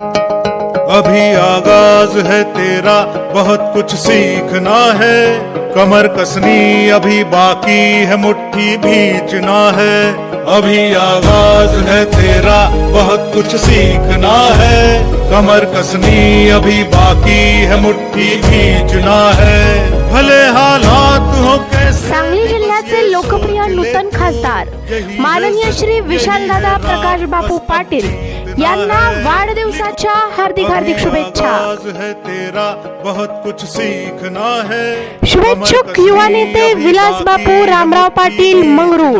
अभी आगाज़ है तेरा बहुत कुछ सीखना है। कमर कसनी अभी बाकी है मुट्ठी भींचना है। अभी आगाज़ है तेरा बहुत कुछ सीखना है। कमर कसनी अभी बाकी है मुट्ठी भींचना है। भले हालात हो कैसे सांगली जिल्ह्याचे लोकप्रिय नूतन खासदार माननीय श्री विशालदादा प्रकाश बापू पाटील। यांना वाढदिवसाच्या हार्दिक हार्दिक शुभेच्छा. है बहुत कुछ सीखना है। शुभेच्छुक युवा नेते विलास बापू रामराव पाटील मंगरूळ।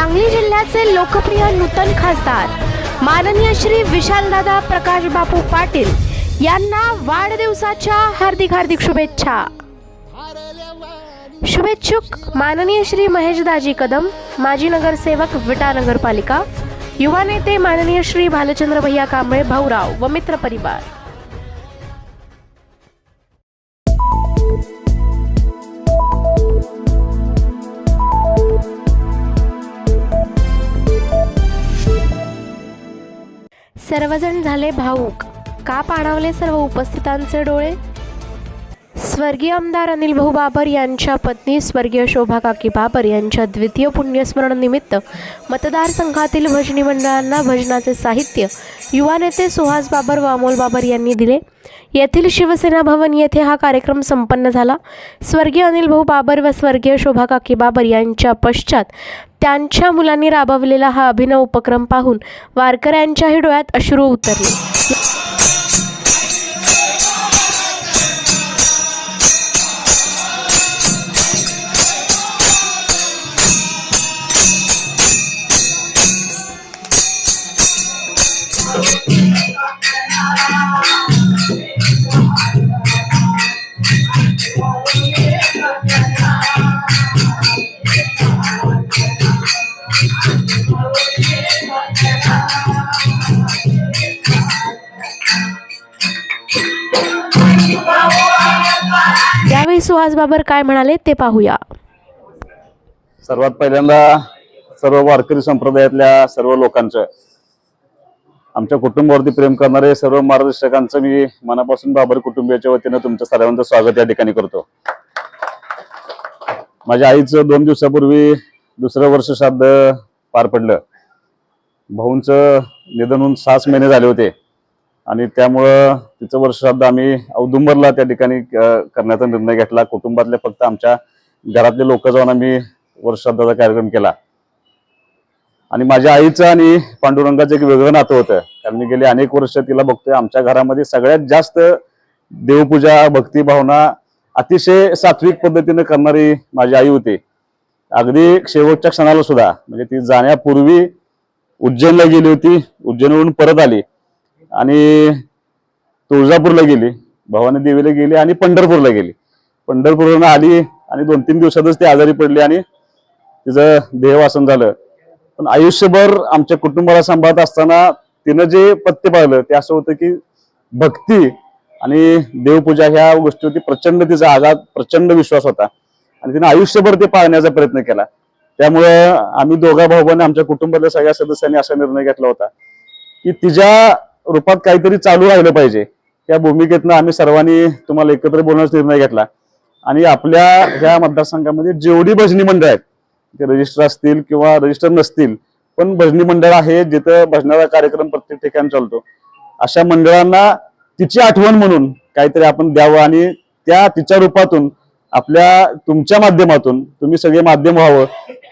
सांगली जिल्ह्याचे लोकप्रिय नूतन खासदार माननीय श्री विशालदादा प्रकाश बापू पाटील यांना वाढदिवसाच्या हार्दिक हार्दिक शुभेच्छा. शुभेच्छुक माननीय श्री महेशदाजी कदम माजी नगरसेवक विटा नगरपालिका युवा नेते माननीय श्री भालचंद्र भैया कांबळे भाऊराव व मित्र परिवार. सर्वजण झाले भाऊक का पाणावले सर्व उपस्थितांचे डोळे? स्वर्गीय आमदार अनिल भाऊ बाबर यांच्या पत्नी स्वर्गीय शोभा काकी बाबर यांच्या द्वितीय पुण्यस्मरण निमित्त मतदारसंघातील भजनी मंडळांना भजनाचे साहित्य युवा नेते सुहास बाबर व अमोल बाबर यांनी दिले. येथील शिवसेना भवन येथे हा कार्यक्रम संपन्न झाला. स्वर्गीय अनिल भाऊ बाबर व स्वर्गीय शोभा काकी बाबर यांच्या पश्चात त्यांच्या मुलांनी राबवलेला हा अभिनव उपक्रम पाहून वारकऱ्यांच्याही डोळ्यात अश्रू उतरले. यावेळी सुहास बाबर काय म्हणाले ते पाहूया. सर्वात पहिल्यांदा सर्व वारकरी संप्रदायातल्या सर्व लोकांचं आमच्या कुटुंबावरती प्रेम करणारे सर्व मार्गदर्शकांचं मी मनापासून बाबर कुटुंबियाच्या वतीनं तुमचं सर्वांचं स्वागत या ठिकाणी करतो. माझ्या आईचं दोन दिवसापूर्वी दुसरं वर्ष श्राद्ध पार पडलं. भाऊंचं निधन होऊन सहाच महिने झाले होते. आणि त्यामुळं तिचं वर्षश्राद्ध आम्ही औदुंबरला त्या ठिकाणी करण्याचा निर्णय घेतला. कुटुंबातले फक्त आमच्या घरातले लोक जाऊन आम्ही वर्षश्राद्धाचा कार्यक्रम केला. आणि माझ्या आईचं आणि पांडुरंगाचं एक वेगळं नातं होतं. कारण मी गेली अनेक वर्ष तिला बघतोय. आमच्या घरामध्ये सगळ्यात जास्त देवपूजा भक्तिभावना अतिशय सात्विक पद्धतीने करणारी माझी आई होती. अगदी शेवटच्या क्षणाला सुद्धा. म्हणजे ती जाण्यापूर्वी उज्जैनला गेली होती. उज्जैनवरून परत आली. आणि तुळजापूरला गेली. भवानी देवीला गेली आणि पंढरपूरला गेली. पंढरपूरला आली आणि दोन तीन दिवसातच ती आजारी पडली आणि तिचं देहवासन झालं. पण आयुष्यभर आमच्या कुटुंबाला सांभाळत असताना तिनं जे पत्ते पाहिलं ते असं होतं की भक्ती आणि देवपूजा ह्या गोष्टीवरती प्रचंड तिचा आजार प्रचंड विश्वास होता. आणि तिने आयुष्यभर ते पाळण्याचा प्रयत्न केला. त्यामुळं आम्ही दोघा भाऊ बहिणी आमच्या कुटुंबातल्या सगळ्या सदस्यांनी असा निर्णय घेतला होता की तिच्या रूपात काहीतरी चालू राहिलं पाहिजे. त्या भूमिकेतनं आम्ही सर्वांनी तुम्हाला एकत्र बोलण्याचा निर्णय घेतला. आणि आपल्या ह्या मतदारसंघामध्ये जेवढी भजनी मंडळ आहेत ते रजिस्टर असतील किंवा रजिस्टर नसतील पण भजनी मंडळ आहे जिथं भजनाचा कार्यक्रम प्रत्येक ठिकाणी चालतो. अशा मंडळांना तिची आठवण म्हणून काहीतरी आपण द्यावं आणि त्या तिच्या रूपातून आपल्या तुमच्या माध्यमातून तुम्ही सगळे माध्यम व्हावं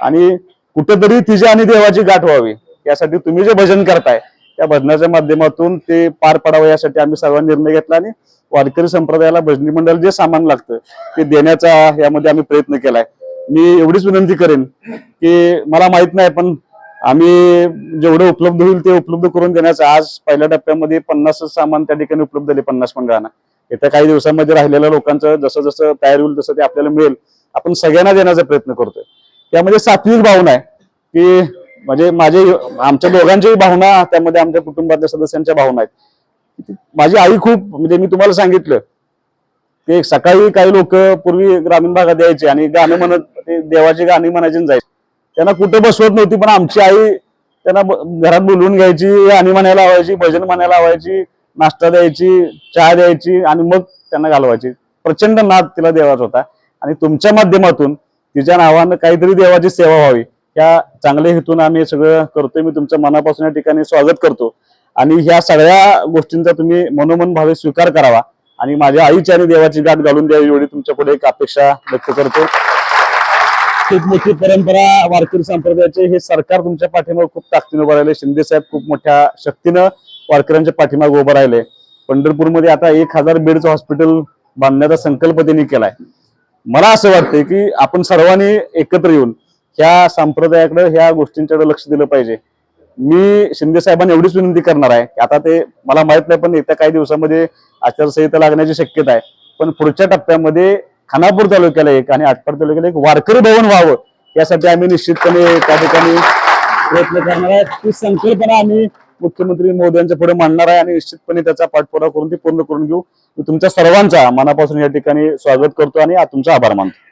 आणि कुठेतरी तिच्या आणि देवाची गाठ व्हावी. यासाठी तुम्ही जे भजन करताय त्या भजनाच्या माध्यमातून ते पार पडावं यासाठी आम्ही सर्व निर्णय घेतला आणि वारकरी संप्रदायाला भजनी मंडळ जे सामान लागतं ते देण्याचा यामध्ये आम्ही प्रयत्न केलाय. मी एवढीच विनंती करेन की मला माहीत नाही पण आम्ही जेवढं उपलब्ध होईल ते उपलब्ध करून देण्याचं आज पहिल्या टप्प्यामध्ये पन्नास सामान त्या ठिकाणी उपलब्ध झाले पन्नास मंडळांना येत्या काही दिवसांमध्ये राहिलेल्या लोकांचं जसं जसं तयार होईल तसं ते आपल्याला मिळेल. आपण सगळ्यांना देण्याचा प्रयत्न करतोय. त्यामध्ये सात्विक भावना आहे की म्हणजे माझे आमच्या दोघांच्याही भावना त्यामध्ये आमच्या कुटुंबातल्या सदस्यांच्या भावना आहेत. माझी आई खूप म्हणजे मी तुम्हाला सांगितलं ते सकाळी काही लोक पूर्वी ग्रामीण भागात यायचे आणि गाणे म्हणत ते देवाची गाणी म्हणायचे जायचे. त्यांना कुठं बसवत नव्हती पण आमची आई त्यांना घरात बोलवून घ्यायची आणि म्हणायला लावायची भजन म्हणायला लावायची नाश्ता द्यायची चहा द्यायची आणि मग त्यांना घालवायची. प्रचंड नाद तिला देवाचा होता. आणि तुमच्या माध्यमातून तिच्या नावानं काहीतरी देवाची सेवा व्हावी. या चांगल्या हेतून आम्ही सगळं करतोय. मी तुमच्या मनापासून या ठिकाणी स्वागत करतो. आणि ह्या सगळ्या गोष्टींचा तुम्ही मनोमन भावे स्वीकार करावा. आणि माझ्या आईची आणि देवाची गाठ घालून द्यावी एवढी तुमच्यापुढे एक अपेक्षा व्यक्त करतो. खूप मोठी परंपरा वारकरी संप्रदायाचे हे सरकार तुमच्या पाठीमागे खूप ताकदीनं उभं राहिले शिंदे साहेब खूप मोठ्या शक्तीनं वारकऱ्यांच्या पाठीमागे उभं राहिले पंढरपूरमध्ये आता एक हजार बेडचं हॉस्पिटल बांधण्याचा संकल्प त्यांनी केलाय. मला असं वाटतंय की आपण सर्वांनी एकत्र येऊन ह्या संप्रदायाकडे ह्या गोष्टींच्याकडे लक्ष दिलं पाहिजे. मी शिंदे साहेबांना एवढीच विनंती करणार आहे की आता ते मला माहीत नाही पण येत्या काही दिवसामध्ये आचारसंहिता लागण्याची शक्यता आहे. पण पुढच्या टप्प्यामध्ये खानापूर तालुक्याला एक आणि आटपाड तालुक्याला एक वारकरी भवन व्हावं यासाठी आम्ही निश्चितपणे त्या ठिकाणी प्रयत्न करणार आहे. ती संकल्पना आम्ही मुख्यमंत्री मोदयांच्या पुढे मांडणार आहे आणि निश्चितपणे त्याचा पाठपुरावा करून ती पूर्ण करून घेऊ. मी तुमच्या सर्वांचा मनापासून या ठिकाणी स्वागत करतो आणि तुमचा आभार मानतो.